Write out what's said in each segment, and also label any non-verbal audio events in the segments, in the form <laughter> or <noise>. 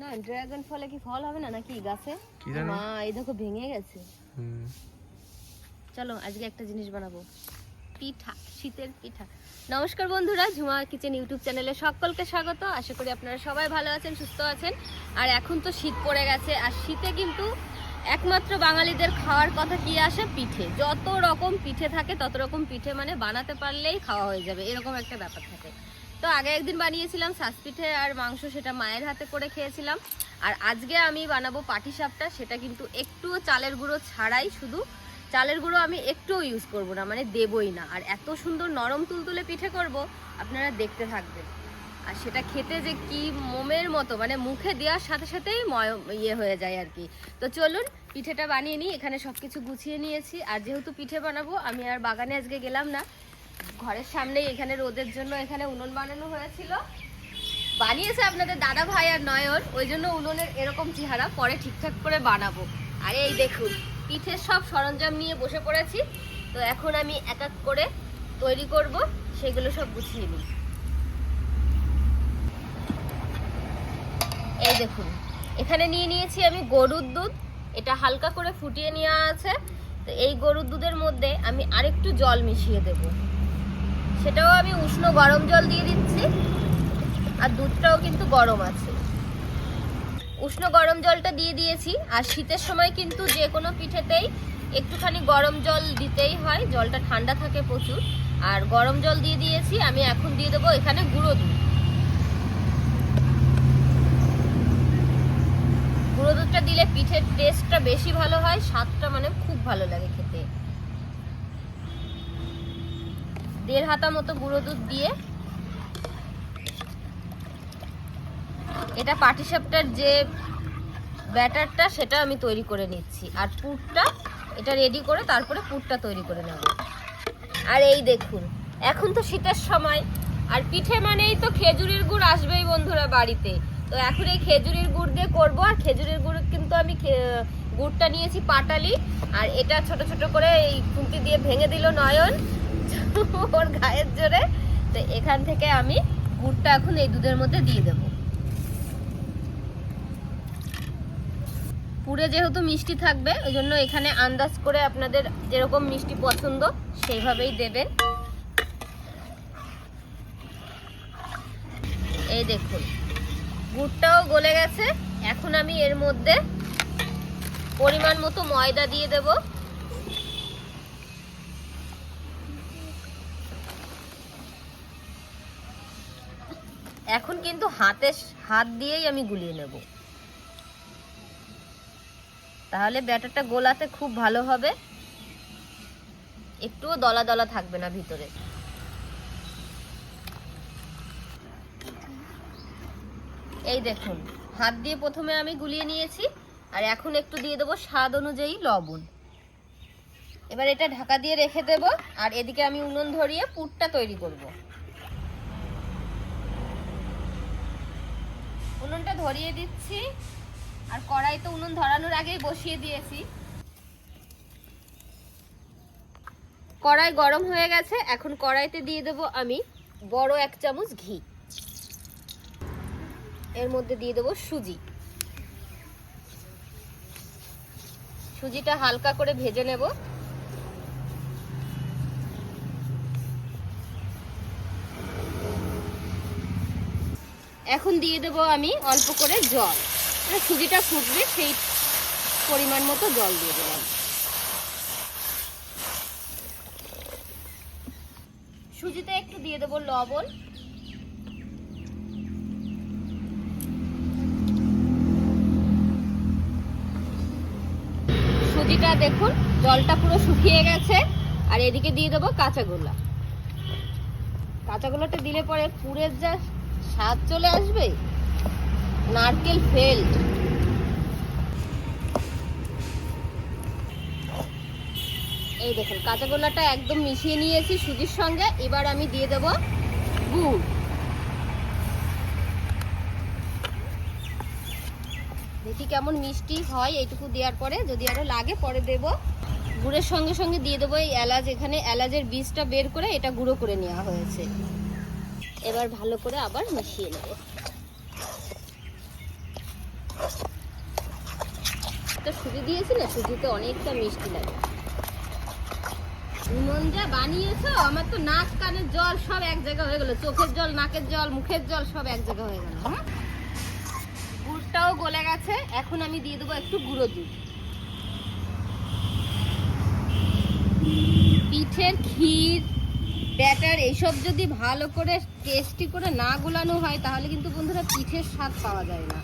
না ড্রাগন ফলে কি ফল হবে না নাকি গাছে? মা এই দেখো ভেঙে গেছে। চলো আজকে একটা জিনিস বানাবো। পিঠা শীতের পিঠা। নমস্কার বন্ধুরা ঝুমা কিচেন ইউটিউব চ্যানেলে সকলকে স্বাগত। আশা করি আপনারা সবাই ভালো আছেন সুস্থ আছেন। আর এখন তো শীত পড়ে গেছে আর শীতে কিন্তু একমাত্র বাঙালিদের খাওয়ার কথা কি আসে? পিঠে। যত রকম পিঠে থাকে তত রকম পিঠে মানে বানাতে পারলেই খাওয়া হয়ে যাবে এরকম একটা ব্যাপার থাকে। তো আগে একদিন বানিয়েছিলাম শাস পিঠে আর মাংস সেটা মায়ের হাতে করে খেয়েছিলাম। আর আজকে আমি বানাবো পাটি সাপটা, সেটা কিন্তু একটুও চালের গুঁড়ো ছাড়াই, শুধু চালের গুঁড়ো আমি একটুও ইউজ করব না মানে দেবই না। আর এত সুন্দর নরম তুলতুলে পিঠে করব, আপনারা দেখতে থাকবেন। আর সেটা খেতে যে কি মোমের মতো মানে মুখে দেওয়ার সাথে সাথেই ময় ইয়ে হয়ে যায় আর কি। তো চলুন, পিঠেটা বানিয়ে নিই, এখানে সব কিছু গুছিয়ে নিয়েছি। আর যেহেতু পিঠে বানাবো, আমি আর বাগানে আজকে গেলাম না। ঘরের সামনেই এখানে রোদের জন্য এখানে উনুন বানানো হয়েছিল। বানিয়েছে আপনাদের দাদা ভাই আর নয়ন, ওই জন্য উনুনের এরকম চেহারা পরে ঠিকঠাক করে বানাবো। আর এই দেখুন, পিঠের সব সরঞ্জাম নিয়ে বসে পড়েছি। তো এখন আমি এক এক করে তৈরি করব, সেগুলো সব গুছিয়ে নিই। এই দেখুন, এখানে নিয়ে নিয়েছি আমি গরুর দুধ। এটা হালকা করে ফুটিয়ে নেওয়া আছে। তো এই গরুর দুধের মধ্যে আমি আরেকটু জল মিশিয়ে দেব। সেটাও আমি উষ্ণ গরম জল দিয়ে দিচ্ছি, আর দুধটাও কিন্তু গরম আছে। উষ্ণ গরম জলটা দিয়ে দিয়েছি, আর শীতের সময় কিন্তু যে কোনো পিঠেতেই একটুখানি গরম জল দিতেই হয়, জলটা ঠান্ডা থাকে প্রচুর। আর গরম জল দিয়ে দিয়েছি, আমি এখন দিয়ে দেবো এখানে গুঁড়ো দুধ। গুঁড়ো দুধটা দিলে পিঠের টেস্টটা বেশি ভালো হয়, স্বাদটা মানে খুব ভালো লাগে খেতে। দেড় হাতা মতো গুঁড়ো দুধ দিয়ে এটা পাটিসাপটার যে ব্যাটারটা, সেটা আমি তৈরি করে নিচ্ছি। আর পুরটা এটা রেডি করে তারপরে পুরটা তৈরি করে নেব। আর এই দেখুন, এখন তো শীতের সময়। আর পিঠে মানেই তো খেজুরের গুড় আসবেই বন্ধুরা বাড়িতে। তো এখন এই খেজুরের গুড় দিয়ে করব, আর খেজুরের গুড় কিন্তু আমি গুড়টা নিয়েছি পাটালি। আর এটা ছোট ছোট করে এই খুন্তি দিয়ে ভেঙে দিল নয়ন। ওর গায়ের জোরে। তো এখান থেকে আমি গুড়টা এখন এই দুধের মধ্যে দিয়ে দেবো। পুরে যেহেতু মিষ্টি থাকবে, ওই জন্য এখানে আন্দাজ করে আপনাদের যেরকম মিষ্টি পছন্দ সেইভাবেই দেবেন। এই দেখুন, গুড়টাও গলে গেছে। এখন আমি এর মধ্যে পরিমাণ মতো ময়দা দিয়ে দেব। এখন কিন্তু হাতে হাত দিয়েই আমি গুলিয়ে নেব। তাহলে ব্যাটারটা গোলাতে খুব ভালো হবে। একটুও দলা দলা থাকবে না ভিতরে। এই দেখুন, হাত দিয়ে প্রথমে আমি গুলিয়ে নিয়েছি, আর এখন একটু দিয়ে দেবো স্বাদ অনুযায়ী লবণ। এবার এটা ঢাকা দিয়ে রেখে দেব, আর এদিকে আমি উনুন ধরিয়ে পুরটা তৈরি করব। উনুনটা ধরিয়ে দিচ্ছি। আর কড়াই তো উনুন ধরানোর আগেই বসিয়ে দিয়েছি। কড়াই গরম হয়ে গেছে, এখন কড়াইতে দিয়ে দেব আমি বড় এক চামচ ঘি। এর মধ্যে দিয়ে দেব সুজি। সুজিটা হালকা করে ভেজে নেব। এখন দিয়ে দেব আমি অল্প করে জল। মানে সুজিটা ফুটবে সেই পরিমাণ মতো জল দিয়ে দিলাম। সুজিতে একটু দিয়ে দেবো লবণ। সুজিটা দেখুন, জলটা পুরো শুকিয়ে গেছে। আর এদিকে দিয়ে দেবো কাঁচা গোলা। কাঁচা গোলাটা দিলে পরে পুরের যা স্বাদ চলে আসবে? নারকেল ফেল্ট এই দেখুন, কাঁচা গোলাটা একদম মিশিয়ে নিয়েছি সুজির সঙ্গে। এবার আমি দিয়ে দেব গুড়। দেখি কেমন মিষ্টি হয়, এইটুকু দেওয়ার পরে। যদি আরও লাগে, পরে দেব। গুড়ের সঙ্গে সঙ্গে দিয়ে দেবো এই এলাচ। এখানে এলাচের বীজটা বের করে এটা গুঁড়ো করে নেওয়া হয়েছে। এবার ভালো করে আবার মিশিয়ে নেব। সুজি দিয়েছি না সুজিতে অনেকটা মিষ্টি লাগে। মন যা বানিয়েছো, আমার তো নাক কানের জল সব এক জায়গা হয়ে গেল। চোখের জল, নাকের জল, মুখের জল সব এক জায়গা হয়ে গেল হ্যাঁ গুড়টাও গলে গেছে। এখন আমি দিয়ে দেবো একটু গুঁড়ো দুধ। পিঠের ক্ষীর ব্যাটার এইসব যদি ভালো করে টেস্টি করে না গোলানো হয়, তাহলে কিন্তু বন্ধুরা পিঠের স্বাদ পাওয়া যায় না।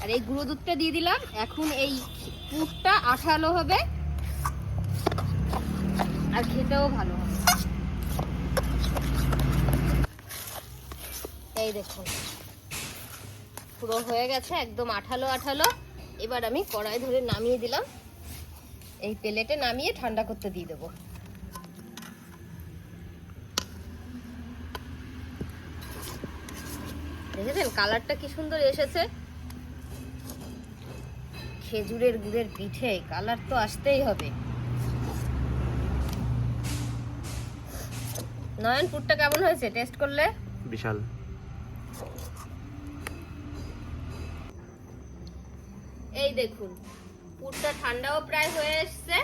আর এই গুঁড়ো দুধটা দিয়ে দিলাম। এখন এই পুরটা আঠালো হবে। আর খেতেও ভালো হবে। এই দেখুন। পুরো হয়ে গেছে, একদম আঠালো আঠালো। এবার আমি কড়াই ধরে নামিয়ে দিলাম। এই প্লেটে নামিয়ে ঠান্ডা করতে দিয়ে দেবো। দেখেছেন? কালারটা কি সুন্দর এসেছে? খেজুরের গুড়ের পিঠে কালার তো আসতেই হবে। নয়ন পুরটা কেমন হয়েছে? টেস্ট করলে? বিশাল। এই দেখুন পুরটা ঠান্ডাও প্রায় হয়ে এসছে।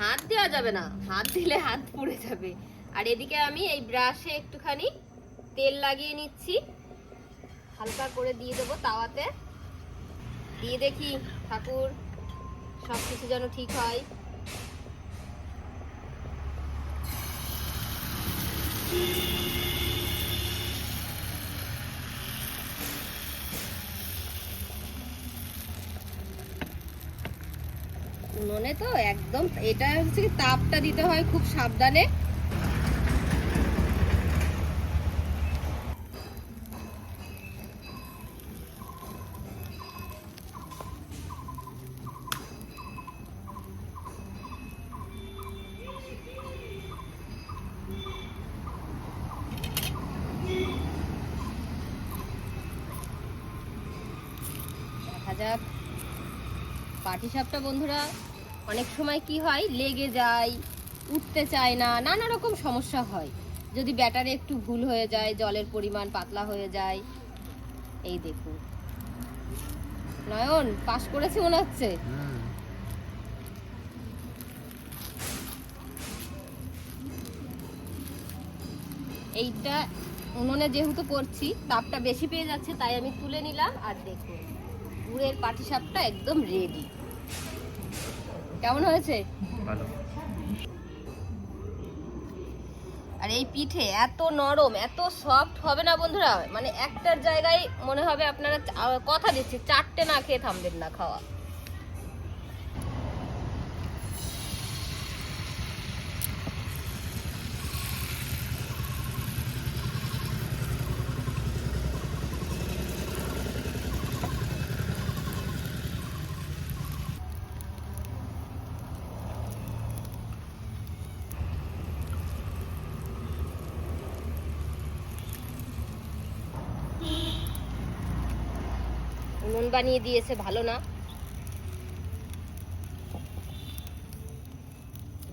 হাত দেওয়া যাবে না। হাত দিলে হাত পুড়ে যাবে। আর এদিকে আমি এই ব্রাশে একটুখানি তেল লাগিয়ে নিচ্ছি। হালকা করে দিয়ে দেবো তাওয়াতে। দিয়ে দেখি ঠাকুর সব কিছু যেন ঠিক হয়। উনুনে তো একদম, এটা হচ্ছে তাপটা দিতে হয় খুব সাবধানে। যাক পাটিসাপটা বন্ধুরা, অনেক সময় কি হয়, লেগে যায়, উঠতে চায় না, নানা রকম সমস্যা হয়। যদি ব্যাটারে একটু ভুল হয়ে যায়, জলের পরিমাণ পাতলা হয়ে যায়। এই দেখুন। নয়ন পাস করেছে মনে হচ্ছে? এইটা, উনুনে যেহেতু করছি, তাপটা বেশি পেয়ে যাচ্ছে, তাই আমি তুলে নিলাম আর দেখুন। গুড়ের পাটিসাপটা একদম রেডি কেমন হয়েছে? ভালো। আর এই পিঠে এত নরম এত সফট হবে না বন্ধুরা? মানে একটার জায়গায় মনে হবে আপনারা কথা দিচ্ছি চারটে না খেয়ে থামবেন না খাওয়া উনুন বানিয়ে দিয়েছে, ভালো না।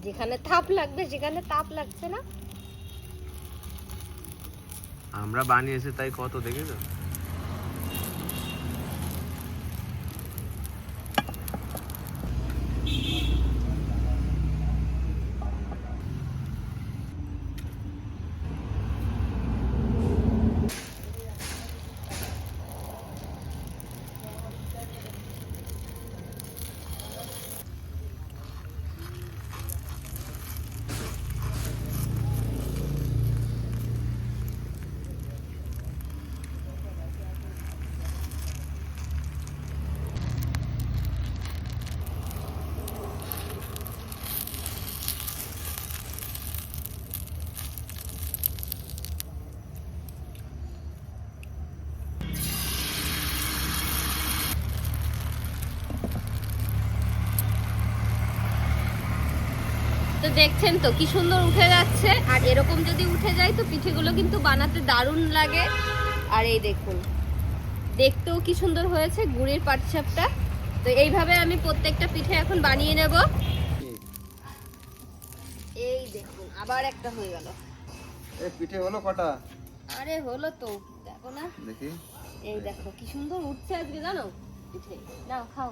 যেখানে তাপ লাগবে, সেখানে তাপ লাগছে না। আমরা বানিয়েছে তাই কত, দেখেছ? তো দেখছেন তো কি সুন্দর উঠে যাচ্ছে। আর এরকম যদি উঠে যায় তো পিঠেগুলো কিন্তু বানাতে দারুণ লাগে। আর এই দেখুন দেখতেও কি সুন্দর হয়েছে গুড়ের পাটিসাপটা তো এইভাবে আমি প্রত্যেকটা পিঠে এখন বানিয়ে নেব। এই দেখুন আবার একটা হয়ে গেল। এ পিঠে হলো কটা? আরে হলো তো দেখো না। দেখি। এই দেখো কি সুন্দর উঠছে আজকে জানো? পিঠে। নাও খাও।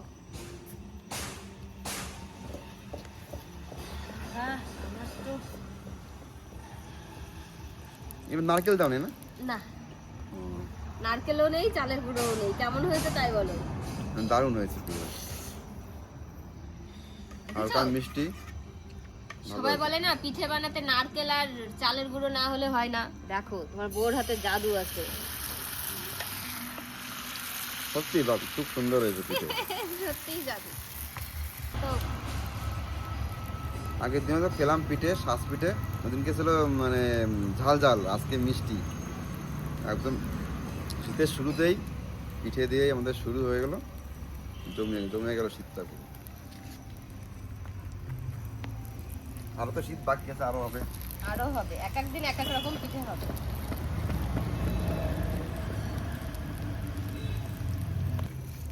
এবার নারকেল দাও নি না? নারকেলও নেই চালের গুঁড়োও নেই। কেমন হয়েছে তাই বলো। দারুণ হয়েছে পুরো। হালকা মিষ্টি। সবাই বলে না পিঠে বানাতে নারকেল আর চালের গুঁড়ো না হলে হয় না। দেখো তোমার বোর হাতে জাদু আছে। সত্যি বাবু খুব সুন্দর হয়েছে পিঠে। <laughs> সত্যিই জাদু। তো আগের দিনে তো খেলাম পিঠে শ্বাস পিঠে, ওদিনকে ছিল মানে ঝাল ঝাল, আজকে মিষ্টি। একদম শীতের শুরুতেই পিঠে দিয়েই আমাদের শুরু হয়ে গেল, জমে জমে গেল শীতটা। আরও তো শীত বাকি আছে, আরও হবে। আরও হবে, এক এক দিন এক এক রকম পিঠে হবে।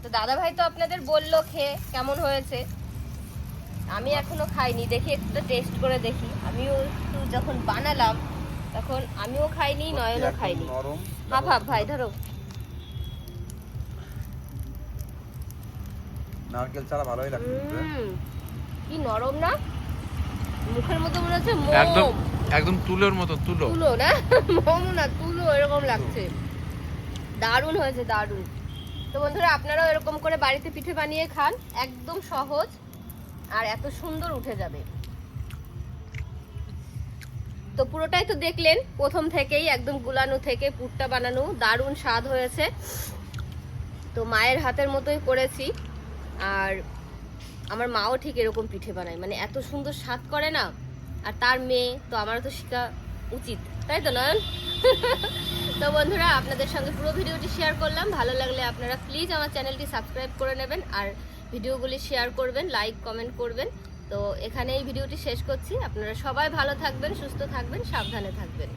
তো দাদা ভাই তো আপনাদের বলল খেয়ে, কেমন হয়েছে? আমি এখনও খাইনি দেখি একটু টেস্ট করে দেখি। আমিও একটু যখন বানালাম তখন আমিও খাইনি নয়নও খাইনি। নরম। হাফ হাফ ভাই ধরো। নারকেল ছাড়া ভালোই? উম, কি নরম না? মুখের মতো মনে হচ্ছে একদম একদম তুলোর মতো তুলো। তুলো না? <laughs> মোম না তুলো এরকম লাগছে। দারুণ হয়েছে দারুণ। তো বন্ধুরা আপনারাও এরকম করে বাড়িতে পিঠে বানিয়ে খান একদম সহজ। আর এত সুন্দর উঠে যাবে। তো পুরোটাই তো দেখলেন, প্রথম থেকেই একদম গুলানো থেকে পুরটা বানানো, দারুণ স্বাদ হয়েছে। তো মায়ের হাতের মতোই করেছি, আর আমার মাও ঠিক এরকম পিঠে বানায়। মানে এত সুন্দর স্বাদ করে না, আর তার মেয়ে, তো আমারও তো শেখা উচিত। তাই তো, নয়ন? <laughs> তো বন্ধুরা, আপনাদের সঙ্গে পুরো ভিডিওটি শেয়ার করলাম। ভালো লাগলে আপনারা প্লিজ আমার চ্যানেলটি সাবস্ক্রাইব করে নেবেন, আর ভিডিওগুলি শেয়ার করবেন লাইক কমেন্ট করবেন। তো এখানে এই ভিডিওটি শেষ করছি। আপনারা সবাই ভালো থাকবেন, সুস্থ থাকবেন, সাবধানে থাকবেন।